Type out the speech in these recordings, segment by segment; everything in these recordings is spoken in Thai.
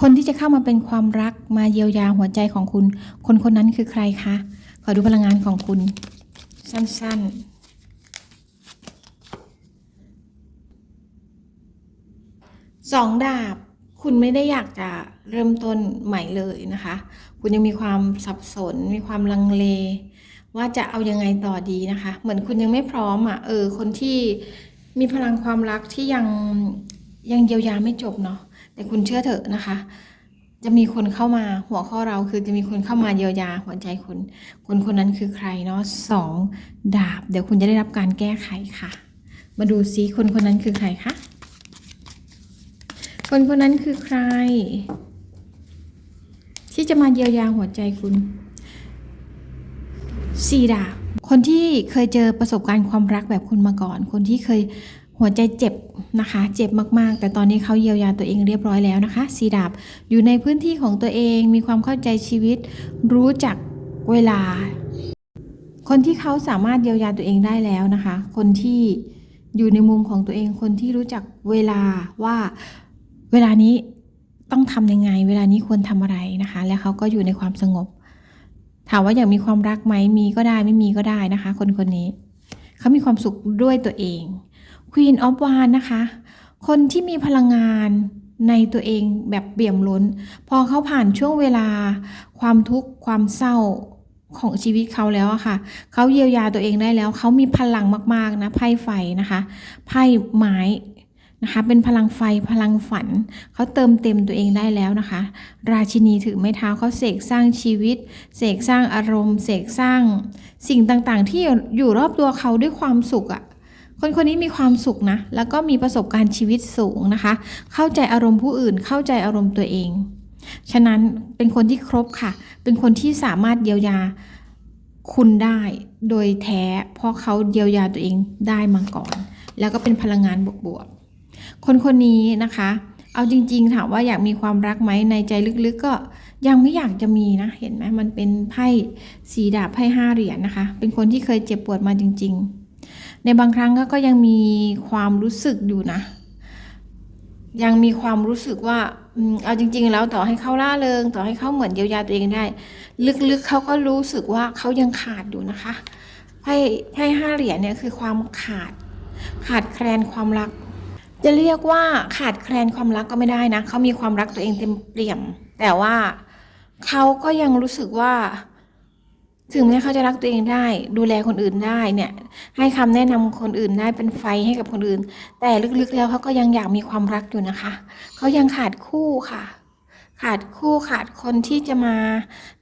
คนที่จะเข้ามาเป็นความรักมาเยียวยาหัวใจของคุณ คนคนนั้นคือใครคะ ขอดูพลังงานของคุณ สั้นๆสองดาบ คุณไม่ได้อยากจะเริ่มต้นใหม่เลยนะคะ คุณยังมีความสับสน มีความลังเล ว่าจะเอายังไงต่อดีนะคะ เหมือนคุณยังไม่พร้อมอะ เออ คนที่มีพลังความรักที่ยังยังเยียวยาไม่จบเนาะ แต่คุณเชื่อเถอะนะคะ จะมีคนเข้ามาหัวข้อเราคือจะมีคนเข้ามาเยียวยาหัวใจคุณ คนคนนั้นคือใครเนาะสองดาบ เดี๋ยวคุณจะได้รับการแก้ไขค่ะ มาดูซิคนคนนั้นคือใครคะคนคนนั้นคือใคร ที่จะมาเยียวยาหัวใจคุณสี่ดาบคนที่เคยเจอประสบการณ์ความรักแบบคุณมาก่อน คนที่เคย หัวใจเจ็บนะคะ เจ็บมากๆ แต่ตอนนี้เขาเยียวยาตัวเองเรียบร้อยแล้วนะคะ สีดาบอยู่ในพื้นที่ของตัวเองมีความเข้าใจชีวิต รู้จักเวลา คนที่เขาสามารถเยียวยาตัวเองได้แล้วนะคะ คนที่อยู่ในมุมของตัวเองคนที่รู้จักเวลาว่าเวลานี้ต้องทำยังไง เวลานี้ควรทำอะไรนะคะ แล้วเขาก็อยู่ในความสงบ ถามว่าอยากมีความรักไหมมีก็ได้ไม่มีก็ได้นะคะ คนคนนี้เขามีความสุขด้วยตัวเอง Queen of w a n นะคะ คนที่มีพลังงานในตัวเองแบบเบี่ยมล้น พอเขาผ่านช่วงเวลา ความทุกข์ความเศร้าของชีวิตเขาแล้วอะค่ะ เขาเยียวยาตัวเองได้แล้ว เขามีพลังมากๆนะไพ่ไฟนะคะ ไพ่ไม้นะคะ เป็นพลังไฟพลังฝัน เขาเติมเต็มตัวเองได้แล้วนะคะ ราชินีถือไม้เท้าเขาเสกสร้างชีวิต เสกสร้างอารมณ์ เสกสร้าง สิ่งต่างๆ ที่อยู่รอบตัวเขาด้วยความสุขอะ คนคนนี้มีความสุขนะ แล้วก็มีประสบการณ์ชีวิตสูงนะคะ เข้าใจอารมณ์ผู้อื่น เข้าใจอารมณ์ตัวเอง ฉะนั้นเป็นคนที่ครบค่ะ เป็นคนที่สามารถเยียวยาคุณได้โดยแท้ เพราะเขาเยียวยาตัวเองได้มาก่อน แล้วก็เป็นพลังงานบวกๆ คนคนนี้นะคะ เอาจริง ๆ ถามว่าอยากมีความรักไหมในใจลึกๆ ก็ยังไม่อยากจะมีนะ เห็นไหมมันเป็นไพ่สีดาบไพ่ห้าเหรียญนะคะ เป็นคนที่เคยเจ็บปวดมาจริง ๆ ในบางครั้งก็ก็ยังมีความรู้สึกอยู่นะ ยังมีความรู้สึกว่าเอาจริง ๆ แล้วต่อให้เขาล่าเริง ต่อให้เขาเหมือนเยียวยาตัวเองได้ ลึกๆเขาก็รู้สึกว่าเขายังขาดอยู่นะคะไพ่ไพ่ห้าเหรียญเนี่ยคือความขาด ขาดแคลนความรัก จะเรียกว่าขาดแคลนความรักก็ไม่ได้นะเขามีความรักตัวเองเต็มเปี่ยม แต่ว่าเขาก็ยังรู้สึกว่า ถึงแม้เขาจะรักตัวเองได้ ดูแลคนอื่นได้เนี่ย ให้คำแนะนำคนอื่นได้เป็นไฟให้กับคนอื่น แต่ลึกๆแล้วเขาก็ยังอยากมีความรักอยู่นะคะ เขายังขาดคู่ค่ะ ขาดคู่ขาดคนที่จะมา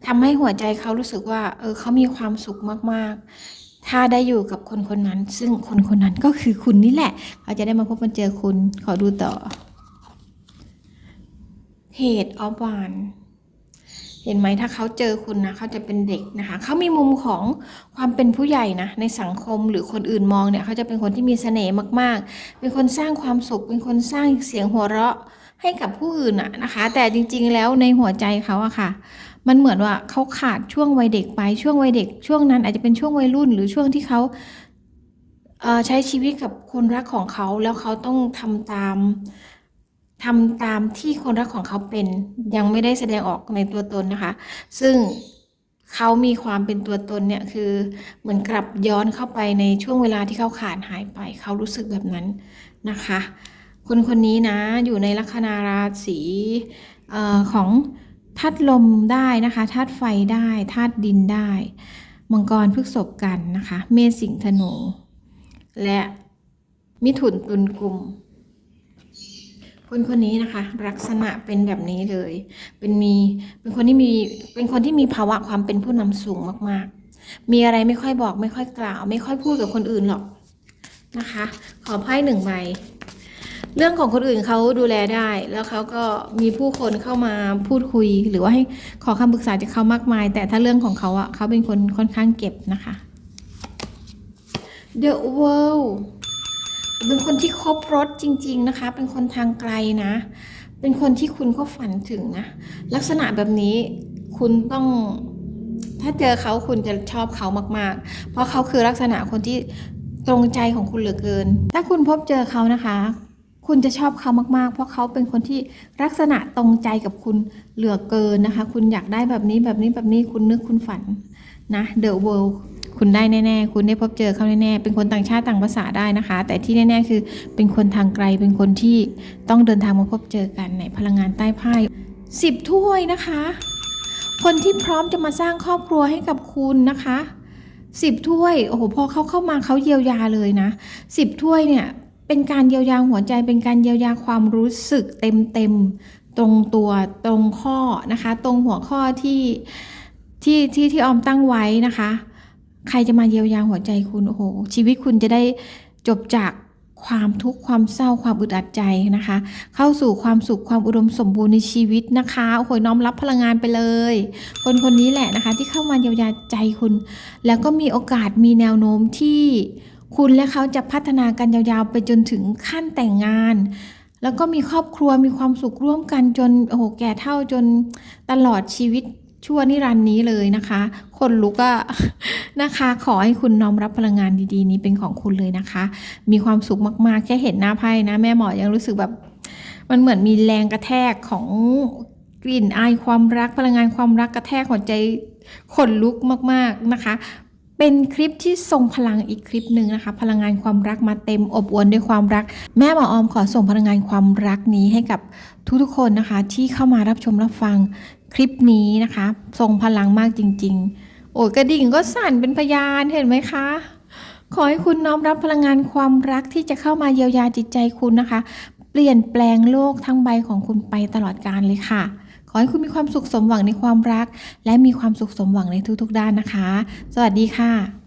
ทำให้หัวใจเขารู้สึกว่า เออเขามีความสุขมากๆ ถ้าได้อยู่กับคนคนนั้น ซึ่งคนคนนั้นก็คือคุณนี่แหละเขาจะได้มาพบมาเจอคุณขอดูต่อเพจออฟวาน เห็นไหมถ้าเขาเจอคุณนะเขาจะเป็นเด็กนะคะเขามีมุมของความเป็นผู้ใหญ่นะในสังคมหรือคนอื่นมองเนี่ยเขาจะเป็นคนที่มีเสน่ห์มาก ๆ เป็นคนสร้างความสุข เป็นคนสร้างเสียงหัวเราะให้กับผู้อื่นอะนะคะ แต่จริง ๆ แล้วในหัวใจเขาอะค่ะ มันเหมือนว่าเขาขาดช่วงวัยเด็กไปช่วงวัยเด็ก ช่วงนั้นอาจจะเป็นช่วงวัยรุ่น หรือช่วงที่เขาเใช้ชีวิตกับคนรักของเขาแล้วเขาต้องทำตาม ทำตามที่คนรักของเขาเป็นยังไม่ได้แสดงออกในตัวตนนะคะ ซึ่งเขามีความเป็นตัวตนเนี่ยคือเหมือนกลับย้อนเข้าไปในช่วงเวลาที่เขาขาดหายไป เขารู้สึกแบบนั้นนะคะ คนคนนี้นะอยู่ในลัคนาราศีออของธาตุลมได้นะคะธาตุไฟได้ธาตุดินได้มังกรพฤกษภกันนะคะ เมษสิงธนูและมิถุนตุลกุม คนคนนี้นะคะ ลักษณะเป็นแบบนี้เลย เป็นมีเป็นคนที่มีเป็นคนที่มีภาวะความเป็นผู้นำสูงมากๆ มีอะไรไม่ค่อยบอก ไม่ค่อยกล่าว ไม่ค่อยพูดกับคนอื่นหรอกนะคะ ขอไพ่หนึ่งใบเรื่องของคนอื่นเขาดูแลได้ แล้วเขาก็มีผู้คนเข้ามาพูดคุย หรือว่าให้ขอคำปรึกษาจากเขามากมาย แต่ถ้าเรื่องของเขาอะเขาเป็นคนค่อนข้างเก็บนะคะ The World เป็นคนที่ครบรถจริง ๆนะคะ เป็นคนทางไกลนะ เป็นคนที่คุณก็ฝันถึงนะ ลักษณะแบบนี้คุณต้องถ้าเจอเขาคุณจะชอบเขามาก ๆ เพราะเขาคือลักษณะคนที่ตรงใจของคุณเหลือเกิน ถ้าคุณพบเจอเขานะคะ คุณจะชอบเขามาก ๆ เพราะเขาเป็นคนที่ลักษณะตรงใจกับคุณเหลือเกินนะคะ คุณอยากได้แบบนี้แบบนี้แบบนี้คุณนึกคุณฝัน นะเดอะเวิลด์คุณได้แน่ๆ คุณได้พบเจอเขาแน่ๆ เป็นคนต่างชาติต่างภาษาได้นะคะ แต่ที่แน่ๆ คือเป็นคนทางไกล เป็นคนที่ต้องเดินทางมาพบเจอกันในพลังงานใต้ไพ่สิบถ้วยนะคะ คนที่พร้อมจะมาสร้างครอบครัวให้กับคุณนะคะสิบถ้วย โอ้โห พอเขาเข้ามาเขาเยียวยาเลยนะสิบถ้วยเนี่ย เป็นการเยียวยาหัวใจ เป็นการเยียวยาความรู้สึกเต็มเต็มๆตรงตัว ตรงข้อนะคะ ตรงหัวข้อที่ ที่ที่ที่ออมตั้งไว้นะคะ ใครจะมาเยียวยาหัวใจคุณโอ้โหชีวิตคุณจะได้จบจากความทุกข์ความเศร้าความอึดอัดใจนะคะ เข้าสู่ความสุขความอุดมสมบูรณ์ในชีวิตนะคะโอ้โหน้อมรับพลังงานไปเลย คนคนนี้แหละนะคะ ที่เข้ามาเยียวยาใจคุณ แล้วก็มีโอกาสมีแนวโน้มที่คุณและเขาจะพัฒนากันยาวๆ ไปจนถึงขั้นแต่งงาน แล้วก็มีครอบครัวมีความสุขร่วมกันจนโอ้โหแก่เท่าจนตลอดชีวิต ชั่วนิรันดร์นี้เลยนะคะ คนลุกอะนะคะ ขอให้คุณน้อมรับพลังงานดีๆ นี้เป็นของคุณเลยนะคะ มีความสุขมากๆ แค่เห็นหน้าไพ่นะ แม่หมอยังรู้สึกแบบ มันเหมือนมีแรงกระแทกของกลิ่นอายความรักพลังงานความรักกระแทกหัวใจขนลุกมากๆนะคะ เป็นคลิปที่ทรงพลังอีกคลิปหนึ่งนะคะ พลังงานความรักมาเต็มอบอวลด้วยความรัก แม่หมอออมขอส่งพลังงานความรักนี้ให้กับทุกๆคนนะคะ ที่เข้ามารับชมรับฟัง คลิปนี้นะคะทรงพลังมากจริง ๆ โอ้ยกระดิ่งก็สั่นเป็นพยานเห็นไหมคะ ขอให้คุณน้อมรับพลังงานความรักที่จะเข้ามาเยียวยาจิตใจคุณนะคะ เปลี่ยนแปลงโลกทั้งใบของคุณไปตลอดกาลเลยค่ะ ขอให้คุณมีความสุขสมหวังในความรัก และมีความสุขสมหวังในทุกๆ ด้านนะคะ สวัสดีค่ะ